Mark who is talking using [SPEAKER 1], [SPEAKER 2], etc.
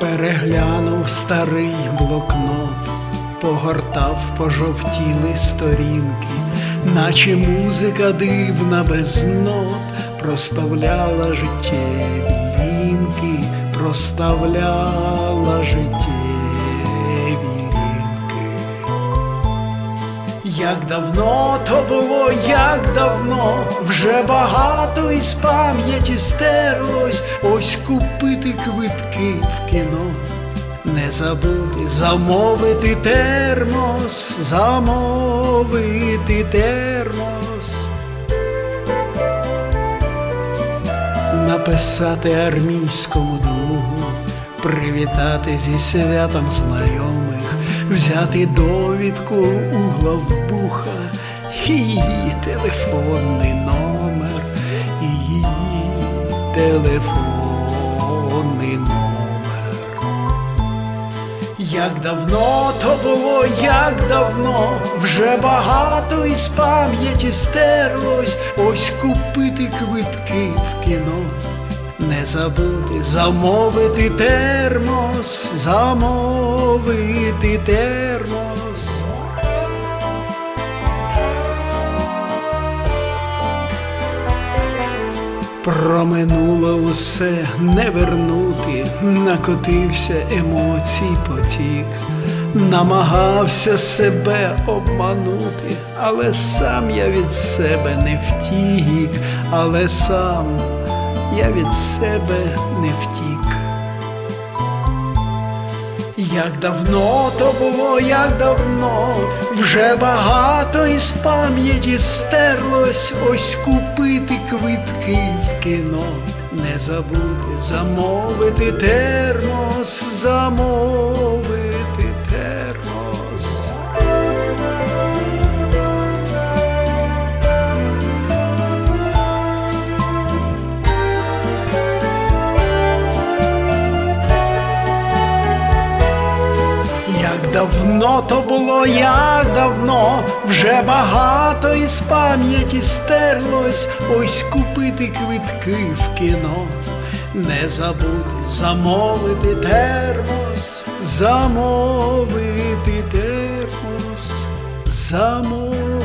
[SPEAKER 1] Переглянув старий блокнот, погортав пожовтіли сторінки, наче музика дивна без нот, проставляла життєві лінки, проставляла життєві лінки. Як давно то було, як давно, вже багато із пам'яті стерлось, ось купити квитки в кіно, не забути замовити термос, замовити термос. Написати армійському другу, привітати зі святом знайомих, взяти довідку у главбуха, її телефонний номер, її телефонний Як давно то було, як давно, вже багато із пам'яті стерлось, ось купити квитки в кіно, не забути замовити термос, замовити термос. Проминуло усе не вернути, накотився емоцій потік, намагався себе обманути, але сам я від себе не втік, але сам я від себе не втік. Як давно то було, як давно, вже багато із пам'яті стерлось, ось купити квитки в кіно, не забути замовити термос, замовити Як давно то було, як давно, вже багато із пам'яті стерлось, ось купити квитки в кіно, не забуду замовити термос, замовити термос, замовити.